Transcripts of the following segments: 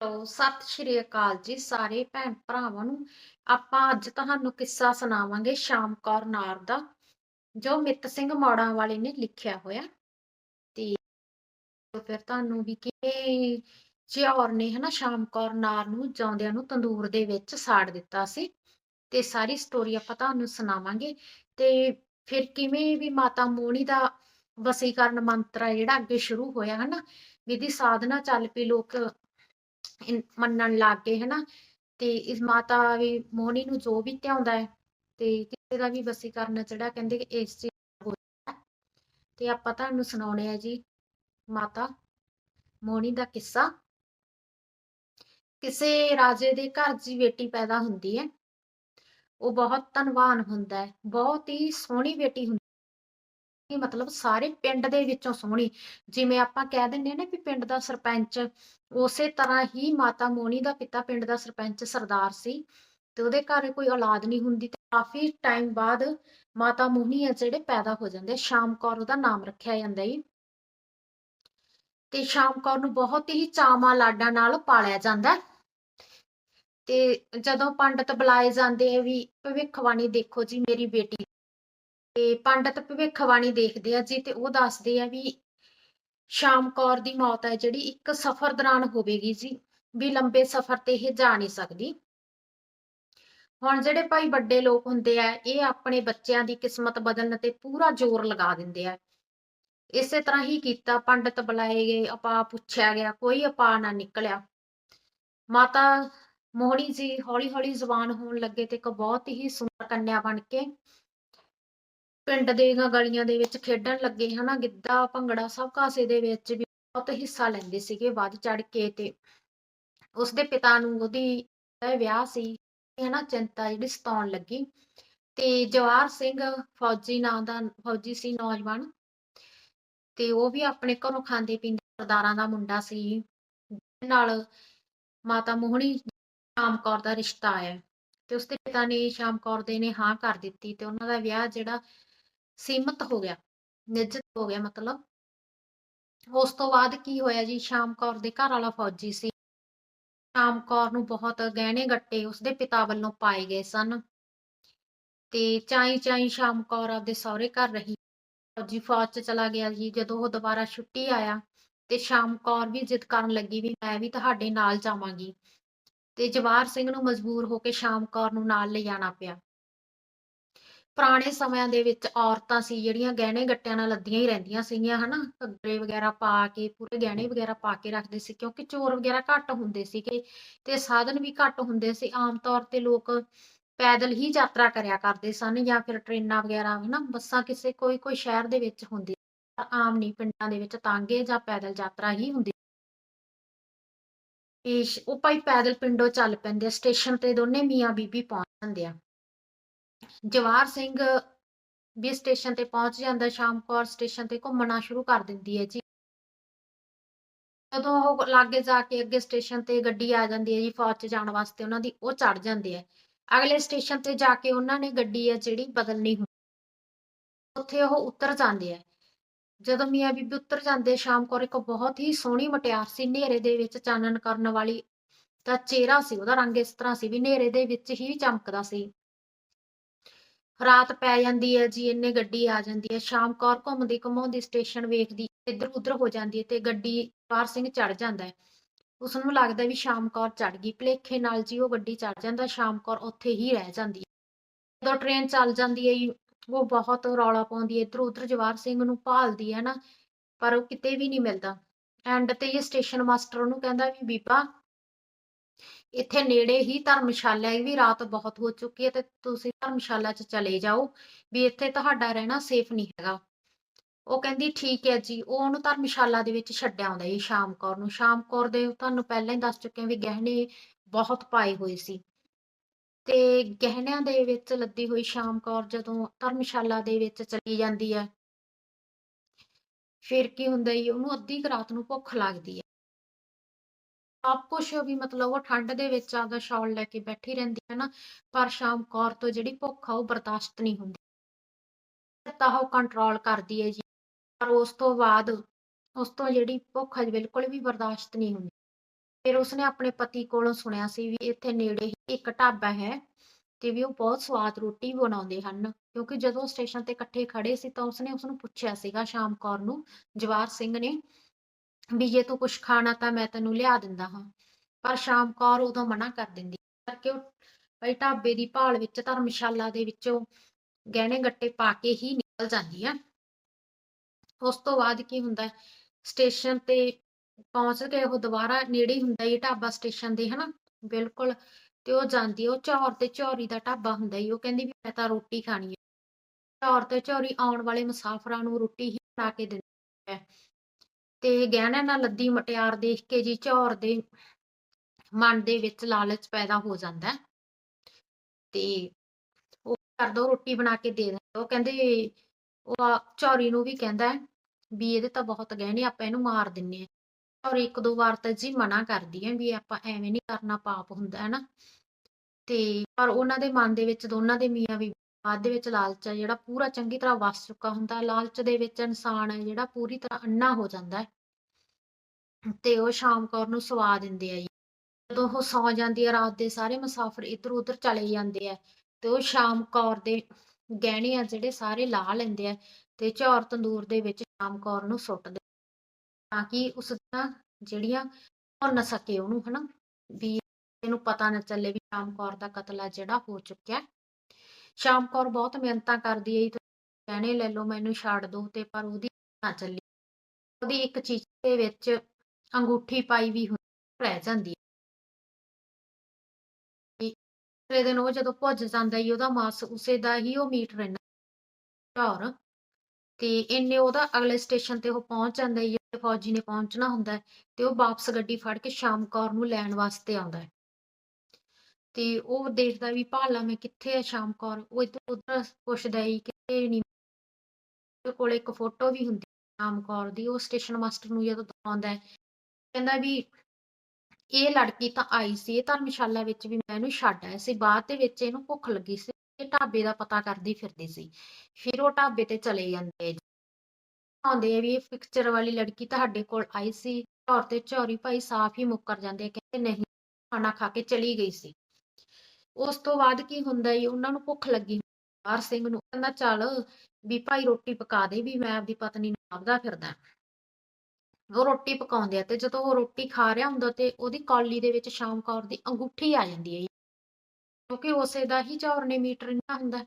Hello ਸਤਿ ਸ਼੍ਰੀ ਅਕਾਲ ਜੀ ਸਾਰੇ ਭੈਣ ਭਰਾਵਾਂ ਨੂੰ। ਆਪਾਂ ਅੱਜ ਤੁਹਾਨੂੰ ਕਿੱਸਾ ਸੁਣਾਵਾਂਗੇ ਸ਼ਾਮ ਕੌਰ ਨਾਰ ਦਾ, ਜੋ ਮਿੱਤ ਸਿੰਘ ਮੌੜਾਂ ਵਾਲੇ ਨੇ ਲਿਖਿਆ ਹੋਇਆ। ਤੇ ਫਿਰ ਤੁਹਾਨੂੰ ਵੀ ਕਿ ਜਿਉਰ ਨੇ ਹਨਾ ਸ਼ਾਮ ਕੌਰ ਨਾਰ ਨੂੰ ਜਾਉਂਦਿਆਂ ਨੂੰ ਤੰਦੂਰ ਦੇ ਵਿੱਚ ਸਾੜ ਦਿੱਤਾ ਸੀ। ਤੇ ਸਾਰੀ ਸਟੋਰੀ ਆਪਾਂ ਤੁਹਾਨੂੰ ਸੁਣਾਵਾਂਗੇ। ਤੇ ਫਿਰ ਕਿਵੇਂ ਵੀ ਮਾਤਾ ਮੋਹਣੀ ਦਾ ਵਸੀਕਰਨ ਮੰਤਰ ਆ ਜਿਹੜਾ ਅੱਗੇ ਸ਼ੁਰੂ ਹੋਇਆ ਹਨਾ ਵਿਧੀ ਸਾਧਨਾ ਚੱਲ ਪਈ, ਲੋਕ ਮੰਨਣ ਲੱਗ ਗਏ, ਹਨਾ? ਤੇ ਇਸ ਮਾਤਾ ਵੀ ਮੋਹਣੀ ਨੂੰ ਜੋ ਵੀ ਧਿਆਉਂਦਾ ਹੈ, ਤੇ ਕਿਸੇ ਦਾ ਵੀ ਵਸੀਕਰਨ ਜਿਹੜਾ ਕਹਿੰਦੇ ਕਿ ਇਸ ਚੀਜ਼ ਤੇ ਆਪਾਂ ਤੁਹਾਨੂੰ ਸੁਣਾਉਣੇ ਆ ਜੀ, ਮਾਤਾ ਮੋਹਣੀ ਦਾ ਕਿੱਸਾ। ਕਿਸੇ ਰਾਜੇ ਦੇ ਘਰ ਜੀ ਬੇਟੀ ਪੈਦਾ ਹੁੰਦੀ ਹੈ। ਉਹ ਬਹੁਤ ਧਨਵਾਨ ਹੁੰਦਾ ਹੈ, ਬਹੁਤ ਹੀ ਸੋਹਣੀ ਬੇਟੀ ਹੁੰਦੀ ਮਤਲਬ ਸਾਰੇ ਪਿੰਡ ਦੇ ਵਿੱਚੋਂ ਸੋਹਣੀ, ਜਿਵੇਂ ਆਪਾਂ ਕਹਿ ਦਿੰਦੇ ਨੇ ਵੀ ਪਿੰਡ ਦਾ ਸਰਪੰਚ, ਉਸੇ ਤਰ੍ਹਾਂ ਹੀ ਮਾਤਾ ਮੋਹਣੀ ਦਾ ਪਿਤਾ ਪਿੰਡ ਦਾ ਸਰਪੰਚ ਸਰਦਾਰ ਸੀ ਤੇ ਉਹਦੇ ਘਰ ਕੋਈ ਔਲਾਦ ਨਹੀਂ ਹੁੰਦੀ ਤੇ ਕਾਫੀ ਟਾਈਮ ਬਾਅਦ ਮਾਤਾ ਮੋਹਣੀ ਆ ਜਿਹੜੇ ਪੈਦਾ ਹੋ ਜਾਂਦੇ ਸ਼ਾਮ ਕੌਰ ਉਹਦਾ ਨਾਮ ਰੱਖਿਆ ਜਾਂਦਾ ਹੈ ਤੇ ਸ਼ਾਮ ਕੌਰ ਨੂੰ ਬਹੁਤ ਹੀ ਚਾਵਾਂ ਲਾਡਾਂ ਨਾਲ ਪਾਲਿਆ ਜਾਂਦਾ। ਤੇ ਜਦੋਂ ਪੰਡਤ ਬੁਲਾਏ ਜਾਂਦੇ ਆ ਵੀ ਭਵਿੱਖਬਾਣੀ ਦੇਖੋ ਜੀ ਮੇਰੀ ਬੇਟੀ ਤੇ ਪੰਡਤ ਭਵਿੱਖਬਾਣੀ ਦੇਖਦੇ ਆ ਜੀ ਤੇ ਉਹ ਦੱਸਦੇ ਆ ਵੀ ਸ਼ਾਮ ਕੌਰ ਦੀ ਮੌਤ ਹੈ ਜਿਹੜੀ ਇੱਕ ਸਫ਼ਰ ਦੌਰਾਨ ਹੋਵੇਗੀ ਜੀ, ਵੀ ਲੰਬੇ ਸਫ਼ਰ ਤੇ ਇਹ ਜਾ ਨਹੀਂ ਸਕਦੀ। ਹੁਣ ਜਿਹੜੇ ਭਾਈ ਵੱਡੇ ਲੋਕ ਹੁੰਦੇ ਆ, ਇਹ ਆਪਣੇ ਬੱਚਿਆਂ ਦੀ ਕਿਸਮਤ ਬਦਲਣ ਤੇ ਪੂਰਾ ਜ਼ੋਰ ਲਗਾ ਦਿੰਦੇ ਆ। ਇਸੇ ਤਰ੍ਹਾਂ ਹੀ ਕੀਤਾ, ਪੰਡਤ ਬੁਲਾਏ ਗਏ, ਆਪਾ ਪੁੱਛਿਆ ਗਿਆ, ਕੋਈ ਆਪਾ ਨਾ ਨਿਕਲਿਆ। ਮਾਤਾ ਮੋਹਣੀ ਜੀ ਹੌਲੀ ਹੌਲੀ ਜ਼ਵਾਨ ਹੋਣ ਲੱਗੇ ਤੇ ਇੱਕ ਬਹੁਤ ਹੀ ਸੁੰਦਰ ਕੰਨਿਆ ਬਣ ਕੇ ਪਿੰਡ ਦੇ ਗਲੀਆਂ ਦੇ ਵਿੱਚ ਖੇਡਣ ਲੱਗੇ ਹਨਾ, ਗਿੱਧਾ, ਭੰਗੜਾ ਸਭ ਕਾਸੇ ਦੇ ਵਿੱਚ ਵੀ ਬਹੁਤ ਹਿੱਸਾ ਲੈਂਦੇ ਸੀਗੇ ਵੱਧ ਚੜ ਕੇ ਤੇ ਉਸਦੇ ਪਿਤਾ ਨੂੰ ਉਹਦੀ ਵਿਆਹ ਸੀ ਹਨਾ ਚਿੰਤਾ ਜਿਹੜੀ ਸਤਾਉਣ ਲੱਗੀ ਤੇ ਜਵਾਰ ਸਿੰਘ ਫੌਜੀ ਨਾਂ ਦਾ, ਫੌਜੀ ਸੀ ਨੌਜਵਾਨ ਤੇ ਉਹ ਵੀ ਆਪਣੇ ਘਰੋਂ ਖਾਂਦੇ ਪੀਂਦੇ ਸਰਦਾਰਾਂ ਦਾ ਮੁੰਡਾ ਸੀ ਨਾਲ ਮਾਤਾ ਮੋਹਣੀ ਸ਼ਾਮ ਕੌਰ ਦਾ ਰਿਸ਼ਤਾ ਆਇਆ ਤੇ ਉਸਦੇ ਪਿਤਾ ਨੇ ਸ਼ਾਮ ਕੌਰ ਦੇ ਨੇ ਹਾਂ ਕਰ ਦਿੱਤੀ ਤੇ ਉਹਨਾਂ ਦਾ ਵਿਆਹ ਜਿਹੜਾ ਸੀਮਤ ਹੋ ਗਿਆ ਨਿਜਤ ਹੋ ਗਿਆ ਮਤਲਬ। ਉਸ ਤੋਂ ਬਾਅਦ ਕੀ ਹੋਇਆ ਜੀ, ਸ਼ਾਮ ਕੌਰ ਦੇ ਘਰ ਵਾਲਾ ਫੌਜੀ ਸੀ। ਸ਼ਾਮ ਕੌਰ ਨੂੰ ਬਹੁਤ ਗਹਿਣੇ ਗੱਟੇ ਉਸਦੇ ਪਿਤਾ ਵੱਲੋਂ ਪਾਏ ਗਏ ਸਨ। ਤੇ ਚਾਈ ਚਾਈ ਸ਼ਾਮ ਕੌਰ ਆਪਦੇ ਸਹੁਰੇ ਘਰ ਰਹੀ। ਫੌਜੀ ਫੌਜ ਚ ਚਲਾ ਗਿਆ ਜੀ, ਜਦੋਂ ਉਹ ਦੁਬਾਰਾ ਛੁੱਟੀ ਆਇਆ ਤੇ ਸ਼ਾਮ ਕੌਰ ਵੀ ਜਿੱਦ ਕਰਨ ਲੱਗੀ ਵੀ ਮੈਂ ਵੀ ਤੁਹਾਡੇ ਨਾਲ ਜਾਵਾਂਗੀ। ਤੇ ਜਵਾਰ ਸਿੰਘ ਨੂੰ ਮਜਬੂਰ ਹੋ ਕੇ ਸ਼ਾਮ ਕੌਰ ਨੂੰ ਨਾਲ ਲਿਜਾਣਾ ਪਿਆ। ਪੁਰਾਣੇ ਸਮਿਆਂ ਦੇ ਵਿੱਚ ਔਰਤਾਂ ਸੀ, ਜਿਹੜੀਆਂ ਗਹਿਣੇ ਗੱਟਿਆਂ ਨਾਲ ਲੱਦੀਆਂ ਹੀ ਰਹਿੰਦੀਆਂ ਸੀਗੀਆਂ, ਹਨਾ? ਘੱਗਰੇ ਵਗੈਰਾ ਪਾ ਕੇ, ਪੂਰੇ ਗਹਿਣੇ ਵਗੈਰਾ ਪਾ ਕੇ ਰੱਖਦੇ ਸੀ, ਕਿਉਂਕਿ ਚੋਰ ਵਗੈਰਾ ਘੱਟ ਹੁੰਦੇ ਸੀਗੇ ਤੇ ਸਾਧਨ ਵੀ ਘੱਟ ਹੁੰਦੇ ਸੀ। ਆਮ ਤੌਰ ਤੇ ਲੋਕ ਪੈਦਲ ਹੀ ਯਾਤਰਾ ਕਰਿਆ ਕਰਦੇ ਸਨ ਜਾਂ ਫਿਰ ਟ੍ਰੇਨਾਂ ਵਗੈਰਾ, ਹਨਾ? ਬੱਸਾਂ ਕਿਸੇ ਕੋਈ ਕੋਈ ਸ਼ਹਿਰ ਦੇ ਵਿੱਚ ਹੁੰਦੀ ਆਮ ਨਹੀਂ, ਪਿੰਡਾਂ ਦੇ ਵਿੱਚ ਤਾਂਗੇ ਜਾਂ ਪੈਦਲ ਯਾਤਰਾ ਹੀ ਹੁੰਦੀ ਤੇ ਉਹ ਭਾਈ ਪੈਦਲ ਪਿੰਡੋਂ ਚੱਲ ਪੈਂਦੇ ਆ, ਸਟੇਸ਼ਨ ਤੇ ਦੋਨੇ ਮੀਆਂ ਬੀਬੀ ਪਹੁੰਚ ਜਾਂਦੇ ਆ। ਜਵਾਰ ਸਿੰਘ ਵੀ ਸਟੇਸ਼ਨ ਤੇ ਪਹੁੰਚ ਜਾਂਦਾ, ਸ਼ਾਮ ਕੌਰ ਸਟੇਸ਼ਨ ਤੇ ਘੁੰਮਣਾ ਸ਼ੁਰੂ ਕਰ ਦਿੰਦੀ ਹੈ ਜੀ। ਜਦੋਂ ਉਹ ਲਾਗੇ ਜਾ ਕੇ ਅੱਗੇ ਸਟੇਸ਼ਨ ਤੇ ਗੱਡੀ ਆ ਜਾਂਦੀ ਹੈ ਜੀ, ਫੌਜ 'ਚ ਜਾਣ ਵਾਸਤੇ ਉਹਨਾਂ ਦੀ, ਉਹ ਚੜ ਜਾਂਦੇ ਆ ਅਗਲੇ ਸਟੇਸ਼ਨ ਤੇ ਜਾ ਕੇ ਉਹਨਾਂ ਨੇ ਗੱਡੀ ਹੈ ਜਿਹੜੀ ਬਦਲਣੀ ਹੁੰਦੀ ਉੱਥੇ ਉਹ ਉਤਰ ਜਾਂਦੇ ਆ ਜਦੋਂ ਮੀਆਂ ਬੀਬੀ ਉੱਤਰ ਜਾਂਦੇ, ਸ਼ਾਮ ਕੌਰ ਇੱਕ ਬਹੁਤ ਹੀ ਸੋਹਣੀ ਮਟਿਆਰ ਸੀ, ਹਨੇਰੇ ਦੇ ਵਿੱਚ ਚਾਨਣ ਕਰਨ ਵਾਲੀ, ਦਾ ਚਿਹਰਾ ਸੀ, ਉਹਦਾ ਰੰਗ ਇਸ ਤਰ੍ਹਾਂ ਸੀ ਵੀ ਹਨੇਰੇ ਦੇ ਵਿੱਚ ਹੀ ਚਮਕਦਾ ਸੀ। ਰਾਤ ਪੈ ਜਾਂਦੀ ਹੈ ਜੀ ਇੰਨੇ ਗੱਡੀ ਆ ਜਾਂਦੀ ਹੈ ਸ਼ਾਮ ਕੌਰ ਘੁੰਮਦੀ ਘੁਮਾਉਂਦੀ ਸਟੇਸ਼ਨ ਵੇਖਦੀ ਇੱਧਰ ਉੱਧਰ ਹੋ ਜਾਂਦੀ ਹੈ ਤੇ ਗੱਡੀ ਜਵਾਰ ਸਿੰਘ ਚੜ ਜਾਂਦਾ ਹੈ। ਉਸ ਨੂੰ ਲੱਗਦਾ ਵੀ ਸ਼ਾਮ ਕੌਰ ਚੜ ਗਈ ਭਲੇਖੇ ਨਾਲ ਜੀ ਉਹ ਗੱਡੀ ਚੜ ਜਾਂਦਾ ਸ਼ਾਮ ਕੌਰ ਉੱਥੇ ਹੀ ਰਹਿ ਜਾਂਦੀ ਹੈ। ਜਦੋਂ ਟ੍ਰੇਨ ਚੱਲ ਜਾਂਦੀ ਹੈ ਜੀ, ਉਹ ਬਹੁਤ ਰੌਲਾ ਪਾਉਂਦੀ ਹੈ ਇੱਧਰ ਉੱਧਰ ਜਵਾਰ ਸਿੰਘ ਨੂੰ ਭਾਲਦੀ ਹੈ ਨਾ ਪਰ ਉਹ ਕਿਤੇ ਵੀ ਨਹੀਂ ਮਿਲਦਾ। ਐਂਡ ਤੇ ਇਹ ਸਟੇਸ਼ਨ ਮਾਸਟਰ ਉਹਨੂੰ ਕਹਿੰਦਾ ਵੀ ਬੀਬਾ ਇੱਥੇ ਨੇੜੇ ਹੀ ਧਰਮਸ਼ਾਲਾ ਹੈ ਵੀ ਰਾਤ ਬਹੁਤ ਹੋ ਚੁੱਕੀ ਹੈ ਤੇ ਤੁਸੀਂ ਧਰਮਸ਼ਾਲਾ 'ਚ ਚਲੇ ਜਾਓ, ਵੀ ਇੱਥੇ ਤੁਹਾਡਾ ਰਹਿਣਾ ਸੇਫ ਨਹੀਂ ਹੈਗਾ। ਉਹ ਕਹਿੰਦੀ, ਠੀਕ ਹੈ ਜੀ। ਉਹ ਉਹਨੂੰ ਧਰਮਸ਼ਾਲਾ ਦੇ ਵਿੱਚ ਛੱਡ ਆਉਂਦਾ ਜੀ ਸ਼ਾਮ ਕੌਰ ਨੂੰ। ਸ਼ਾਮ ਕੌਰ ਦੇ ਤੁਹਾਨੂੰ ਪਹਿਲਾਂ ਹੀ ਦੱਸ ਚੁੱਕੇ ਵੀ ਗਹਿਣੇ ਬਹੁਤ ਪਾਏ ਹੋਏ ਸੀ। ਤੇ ਗਹਿਣਿਆਂ ਦੇ ਵਿੱਚ ਲੱਦੀ ਹੋਈ ਸ਼ਾਮ ਕੌਰ ਜਦੋਂ ਧਰਮਸ਼ਾਲਾ ਦੇ ਵਿੱਚ ਚਲੀ ਜਾਂਦੀ ਹੈ, ਫਿਰ ਕੀ ਹੁੰਦਾ ਜੀ? ਉਹਨੂੰ ਅੱਧੀ ਕੁ ਰਾਤ ਨੂੰ ਭੁੱਖ ਲੱਗਦੀ ਹੈ। ਸਭ ਕੁਛ ਵੀ ਮਤਲਬ ਉਹ ਠੰਡ ਦੇ ਵਿੱਚ ਆਪਦਾ ਸ਼ਾਲ ਲੈ ਕੇ ਬੈਠੀ ਰਹਿੰਦੀ ਹੈ ਨਾ, ਪਰ ਸ਼ਾਮ ਕੌਰ ਤੋਂ ਜਿਹੜੀ ਭੁੱਖ ਆ ਉਹ ਬਰਦਾਸ਼ਤ ਨਹੀਂ ਹੁੰਦੀ। ਤਾਂ ਉਹ ਕੰਟਰੋਲ ਕਰਦੀ ਹੈ ਜੀ, ਪਰ ਉਸ ਤੋਂ ਬਾਅਦ ਉਸ ਤੋਂ ਜਿਹੜੀ ਭੁੱਖ ਬਿਲਕੁਲ ਵੀ ਬਰਦਾਸ਼ਤ ਨਹੀਂ ਹੁੰਦੀ। ਫਿਰ ਉਸਨੇ ਆਪਣੇ ਪਤੀ ਕੋਲੋਂ ਸੁਣਿਆ ਸੀ ਵੀ ਇੱਥੇ ਨੇੜੇ ਹੀ ਇੱਕ ਢਾਬਾ ਹੈ ਤੇ ਵੀ ਉਹ ਬਹੁਤ ਸਵਾਦ ਰੋਟੀ ਬਣਾਉਂਦੇ ਹਨ, ਕਿਉਂਕਿ ਜਦੋਂ ਸਟੇਸ਼ਨ ਤੇ ਇਕੱਠੇ ਖੜੇ ਸੀ ਤਾਂ ਉਸਨੇ ਉਸਨੂੰ ਪੁੱਛਿਆ ਸੀਗਾ ਸ਼ਾਮ ਕੌਰ ਨੂੰ ਜਵਾਰ ਸਿੰਘ ਨੇ ਵੀ ਜੇ ਤੂੰ ਕੁਛ ਖਾਣਾ ਤਾਂ ਮੈਂ ਤੈਨੂੰ ਲਿਆ ਦਿੰਦਾ ਹਾਂ। ਪਰ ਸ਼ਾਮ ਕੌਰ ਉਦੋਂ ਮਨਾ ਕਰ ਦਿੰਦੀ ਕਰਕੇ ਉਹ ਭਈ ਢਾਬੇ ਦੀ ਭਾਲ ਵਿੱਚ ਧਰਮਸ਼ਾਲਾ ਦੇ ਵਿੱਚੋਂ ਗਹਿਣੇ ਗੱਟੇ ਪਾ ਕੇ ਹੀ ਨਿਕਲ ਜਾਂਦੀ ਹੈ ਉਸ ਤੋਂ ਬਾਅਦ ਕੀ ਹੁੰਦਾ, ਸਟੇਸ਼ਨ ਤੇ ਪਹੁੰਚ ਕੇ ਉਹ ਦੁਬਾਰਾ ਨੇੜੇ ਹੁੰਦਾ, ਇਹ ਢਾਬਾ ਸਟੇਸ਼ਨ ਦੇ, ਹਨਾ? ਬਿਲਕੁਲ। ਤੇ ਉਹ ਜਾਂਦੀ ਉਹ ਚੌਰ ਤੇ ਚੌਰੀ ਦਾ ਢਾਬਾ ਹੁੰਦਾ ਹੀ ਉਹ ਕਹਿੰਦੀ ਵੀ ਮੈਂ ਤਾਂ ਰੋਟੀ ਖਾਣੀ ਹੈ ਚੌਰ ਤੇ ਚੌਰੀ ਆਉਣ ਵਾਲੇ ਮੁਸਾਫਰਾਂ ਨੂੰ ਰੋਟੀ ਹੀ ਬਣਾ ਕੇ ਦਿੰਦੀ ਹੈ ਤੇ ਗਹਿਣਿਆਂ ਨਾਲ ਲੱਦੀ ਮਟਿਆਰ ਦੇਖ ਕੇ ਜੀ ਚੌਰ ਦੇ ਮਨ ਦੇ ਵਿੱਚ ਲਾਲਚ ਪੈਦਾ ਹੋ ਜਾਂਦਾ ਤੇ ਉਹ ਕਰ ਦੋ, ਰੋਟੀ ਬਣਾ ਕੇ ਦੇ ਦਿੰਦਾ ਉਹ ਕਹਿੰਦੇ ਉਹ ਆ- ਚੌਰੀ ਨੂੰ ਵੀ ਕਹਿੰਦਾ ਵੀ ਇਹਦੇ ਤਾਂ ਬਹੁਤ ਗਹਿਣੇ ਆਪਾਂ ਇਹਨੂੰ ਮਾਰ ਦਿੰਨੇ ਆ ਔਰ ਇੱਕ ਦੋ ਵਾਰ ਤਾਂ ਜੀ ਮਨਾ ਕਰਦੀ ਹੈ ਵੀ ਆਪਾਂ ਐਵੇਂ ਨਹੀਂ ਕਰਨਾ ਪਾਪ ਹੁੰਦਾ, ਹੈ ਨਾ? ਤੇ ਪਰ ਉਹਨਾਂ ਦੇ ਮਨ ਦੇ ਵਿੱਚ ਦੋਨਾਂ ਦੇ ਮੀਆਂ ਵੀ ਬਾਅਦ ਦੇ ਵਿੱਚ ਲਾਲਚ ਹੈ ਜਿਹੜਾ ਪੂਰਾ ਚੰਗੀ ਤਰ੍ਹਾਂ ਵਸ ਚੁੱਕਾ ਹੁੰਦਾ ਲਾਲਚ ਦੇ ਵਿੱਚ ਇਨਸਾਨ ਹੈ, ਜਿਹੜਾ ਪੂਰੀ ਤਰ੍ਹਾਂ ਅੰਨਾ ਹੋ ਜਾਂਦਾ ਹੈ ਤੇ ਉਹ ਸ਼ਾਮ ਕੌਰ ਨੂੰ ਸਵਾ ਦਿੰਦੇ ਆ ਜੀ। ਜਦੋਂ ਉਹ ਸੌ ਜਾਂਦੀ ਹੈ, ਰਾਤ ਦੇ ਸਾਰੇ ਮੁਸਾਫਰ ਇੱਧਰ ਉੱਧਰ ਚਲੇ ਜਾਂਦੇ ਆ ਤੇ ਉਹ ਸ਼ਾਮ ਕੌਰ ਦੇ ਗਹਿਣੇ ਆ ਜਿਹੜੇ ਸਾਰੇ ਲਾ ਲੈਂਦੇ ਆ ਤੇ ਝੌਰ ਤੰਦੂਰ ਦੇ ਵਿੱਚ ਸ਼ਾਮ ਕੌਰ ਨੂੰ ਸੁੱਟ ਦੇ ਤਾਂ ਕਿ ਉਸ ਦੀਆਂ ਜਿਹੜੀਆਂ ਭੁੰਨ ਨਾ ਸਕੇ ਉਹਨੂੰ ਹਨਾ ਵੀ ਇਹਨੂੰ ਪਤਾ ਨਾ ਚੱਲੇ ਵੀ ਸ਼ਾਮ ਕੌਰ ਦਾ ਕਤਲ ਆ ਜਿਹੜਾ ਹੋ ਚੁੱਕਿਆ। ਸ਼ਾਮ ਕੌਰ ਬਹੁਤ ਮਿਹਨਤਾਂ ਕਰਦੀ ਹੈ ਜੀ ਗਹਿਣੇ ਲੈ ਲਓ, ਮੈਨੂੰ ਛੱਡ ਦੋ ਤੇ ਪਰ ਉਹਦੀ ਨਾ ਚੱਲੀ। ਉਹਦੀ ਇੱਕ ਚੀਜ਼ ਦੇ ਵਿੱਚ ਅੰਗੂਠੀ ਪਾਈ ਵੀ ਰਹਿ ਜਾਂਦੀ ਹੈ। ਅਗਲੇ ਦਿਨ ਉਹ ਜਦੋਂ ਭੁੱਜ ਜਾਂਦਾ ਹੀ ਉਹਦਾ ਮਾਸ ਉਸੇ ਦਾ ਹੀ ਉਹ ਮੀਟ ਰਹਿੰਦਾ ਝੌਰ ਤੇ ਇੰਨੇ ਉਹਦਾ ਅਗਲੇ ਸਟੇਸ਼ਨ ਤੇ ਉਹ ਪਹੁੰਚ ਜਾਂਦਾ ਹੀ ਜਿਹੜੇ ਫੌਜੀ ਨੇ ਪਹੁੰਚਣਾ ਹੁੰਦਾ ਤੇ ਉਹ ਵਾਪਸ ਗੱਡੀ ਫੜ ਕੇ ਸ਼ਾਮ ਕੌਰ ਨੂੰ ਲੈਣ ਵਾਸਤੇ ਆਉਂਦਾ ਹੈ। ਤੇ ਉਹ ਦੇਖਦਾ ਵੀ ਭਾਲਾ ਮੈਂ ਕਿੱਥੇ ਆ ਸ਼ਾਮ ਕੌਰ? ਉਹ ਇੱਧਰ ਉਧਰ ਪੁੱਛਦਾ ਹੀ ਕਿਤੇ ਨਹੀਂ ਉਹਦੇ ਕੋਲ ਇੱਕ ਫੋਟੋ ਵੀ ਹੁੰਦੀ ਸ਼ਾਮ ਕੌਰ ਦੀ, ਉਹ ਸਟੇਸ਼ਨ ਮਾਸਟਰ ਨੂੰ ਜਦੋਂ ਦਿਖਾਉਂਦਾ ਹੈ, ਕਹਿੰਦਾ ਵੀ ਇਹ ਲੜਕੀ ਤਾਂ ਆਈ ਸੀ, ਇਹ ਧਰਮਸ਼ਾਲਾ ਵਿੱਚ ਵੀ ਮੈਂ ਇਹਨੂੰ ਛੱਡ ਆਇਆ ਸੀ, ਬਾਅਦ ਦੇ ਵਿੱਚ ਇਹਨੂੰ ਭੁੱਖ ਲੱਗੀ ਸੀ, ਇਹ ਢਾਬੇ ਦਾ ਪਤਾ ਕਰਦੀ ਫਿਰਦੀ ਸੀ। ਫਿਰ ਉਹ ਢਾਬੇ ਤੇ ਚਲੇ ਜਾਂਦੇ ਆਉਂਦੇ ਆ ਵੀ ਇਹ ਪਿਕਚਰ ਵਾਲੀ ਲੜਕੀ ਤੁਹਾਡੇ ਕੋਲ ਆਈ ਸੀ ਝੌਰ ਤੇ ਝੌਰੀ ਭਾਈ ਸਾਫ਼ ਹੀ ਮੁੱਕਰ ਜਾਂਦੇ ਕਹਿੰਦੇ ਨਹੀਂ, ਖਾਣਾ ਖਾ ਕੇ ਚਲੀ ਗਈ ਸੀ। ਉਸ ਤੋਂ ਬਾਅਦ ਕੀ ਹੁੰਦਾ ਜੀ ਉਹਨਾਂ ਨੂੰ ਭੁੱਖ ਲੱਗੀ ਬਾਰ ਸਿੰਘ ਨੂੰ, ਕਹਿੰਦਾ ਚੱਲ ਵੀ ਭਾਈ ਰੋਟੀ ਪਕਾ ਦੇ ਵੀ ਮੈਂ ਆਪਦੀ ਪਤਨੀ ਨੂੰ ਲੱਭਦਾ ਫਿਰਦਾ। ਉਹ ਰੋਟੀ ਪਕਾਉਂਦੇ ਆ ਤੇ ਜਦੋਂ ਉਹ ਰੋਟੀ ਖਾ ਰਿਹਾ ਹੁੰਦਾ ਤੇ ਉਹਦੀ ਕੌਲੀ ਦੇ ਵਿੱਚ ਸ਼ਾਮ ਕੌਰ ਦੀ ਅੰਗੂਠੀ ਆ ਜਾਂਦੀ ਹੈ ਕਿਉਂਕਿ ਉਸੇ ਦਾ ਹੀ ਚੌਰਨੇ ਮੀਟਰ ਇੰਨਾ ਹੁੰਦਾ,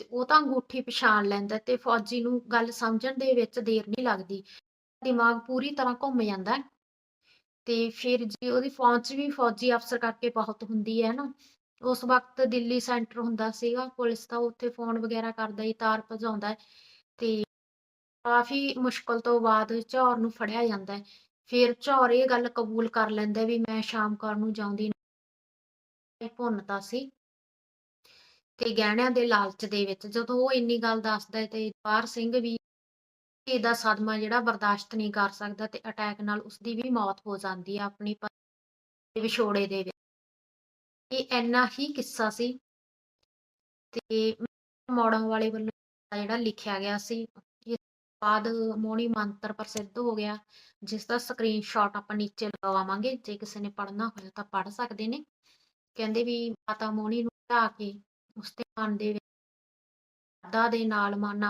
ਤੇ ਉਹ ਤਾਂ ਅੰਗੂਠੀ ਪਛਾਣ ਲੈਂਦਾ ਤੇ ਫੌਜੀ ਨੂੰ ਗੱਲ ਸਮਝਣ ਦੇ ਵਿੱਚ ਦੇਰ ਨਹੀਂ ਲੱਗਦੀ। ਦਿਮਾਗ ਪੂਰੀ ਤਰ੍ਹਾਂ ਘੁੰਮ ਜਾਂਦਾ। ਤੇ ਫਿਰ ਜੀ ਉਹਦੀ ਫੌਜ ਵੀ ਫੌਜੀ ਅਫਸਰ ਕਰਕੇ ਬਹੁਤ ਹੁੰਦੀ ਹੈ ਨਾ ਉਸ ਵਕਤ ਦਿੱਲੀ ਸੈਂਟਰ ਹੁੰਦਾ ਸੀਗਾ, ਪੁਲਿਸ ਦਾ ਉੱਥੇ ਫੋਨ ਵਗੈਰਾ ਕਰਦਾ ਹੀ ਤਾਰ ਭਜਾਉਂਦਾ ਤੇ ਕਾਫੀ ਮੁਸ਼ਕਲ ਤੋਂ ਬਾਅਦ ਝੌਰ ਨੂੰ ਫੜਿਆ ਜਾਂਦਾ ਹੈ। ਫਿਰ ਝੌਰ ਇਹ ਗੱਲ ਕਬੂਲ ਕਰ ਲੈਂਦਾ ਵੀ ਮੈਂ ਸ਼ਾਮ ਕੌਰ ਨੂੰ ਜਾਉਂਦੀ ਭੁੰਨਤਾ ਸੀ ਤੇ ਗਹਿਣਿਆਂ ਦੇ ਲਾਲਚ ਦੇ ਵਿੱਚ, ਜਦੋਂ ਉਹ ਇੰਨੀ ਗੱਲ ਦੱਸਦਾ ਹੈ ਤੇ ਜਵਾਰ ਸਿੰਘ ਵੀ ਇਹਦਾ ਸਦਮਾ ਜਿਹੜਾ ਬਰਦਾਸ਼ਤ ਨਹੀਂ ਕਰ ਸਕਦਾ ਤੇ ਅਟੈਕ ਨਾਲ ਉਸਦੀ ਵੀ ਮੌਤ ਹੋ ਜਾਂਦੀ ਹੈ ਆਪਣੀ ਵਿਛੋੜੇ ਦੇ ਵਿੱਚ। ਇਹ ਇੰਨਾ ਹੀ ਕਿੱਸਾ ਸੀ। ਤੇ ਮੋੜਾਂ ਵਾਲੇ ਵੱਲੋਂ ਜਿਹੜਾ ਲਿਖਿਆ ਗਿਆ ਸੀ ਇਸ ਬਾਅਦ ਮੋਣੀ ਮੰਤਰ ਪ੍ਰਸਿੱਧ ਹੋ ਗਿਆ, ਜਿਸ ਦਾ ਸਕਰੀਨਸ਼ਾਟ ਆਪਾਂ ਨੀਚੇ ਲਗਾਵਾਂਗੇ, ਜੇ ਕਿਸੇ ਨੇ ਪੜ੍ਹਨਾ ਹੋਇਆ ਤਾਂ ਪੜ੍ਹ ਸਕਦੇ ਨੇ। ਕਹਿੰਦੇ ਵੀ ਮਾਤਾ ਮੋਣੀ ਨੂੰ ਢਾ ਕੇ ਉਸ ਦੇ ਮਨ ਦੇ ਵਿੱਚ ਸ਼ਰਧਾ ਦੇ ਨਾਲ ਮਨ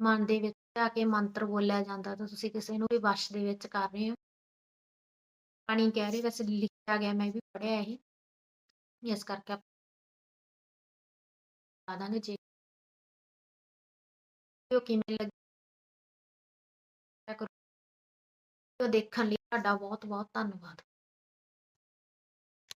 ਮਨ ਦੇ ਵਿੱਚ ਢਾ ਕੇ ਮੰਤਰ ਬੋਲਿਆ ਜਾਂਦਾ, ਤਾਂ ਤੁਸੀਂ ਕਿਸੇ ਨੂੰ ਵੀ ਵਸ਼ ਦੇ ਵਿੱਚ ਕਰ ਰਹੇ ਹੋ। ਪਾਣੀ ਕਹਿ ਰਹੇ, ਵੈਸੇ ਲਿਖਿਆ ਗਿਆ, ਮੈਂ ਵੀ ਪੜ੍ਹਿਆ ਇਹ। ਇਸ ਕਰਕੇ ਆਪਾਂ ਦਾਂਗੇ ਜੇ ਵੀਡੀਓ ਕਿਵੇਂ ਲੱਗੀ ਕਰੋ ਦੇਖਣ ਲਈ ਤੁਹਾਡਾ ਬਹੁਤ ਬਹੁਤ ਧੰਨਵਾਦ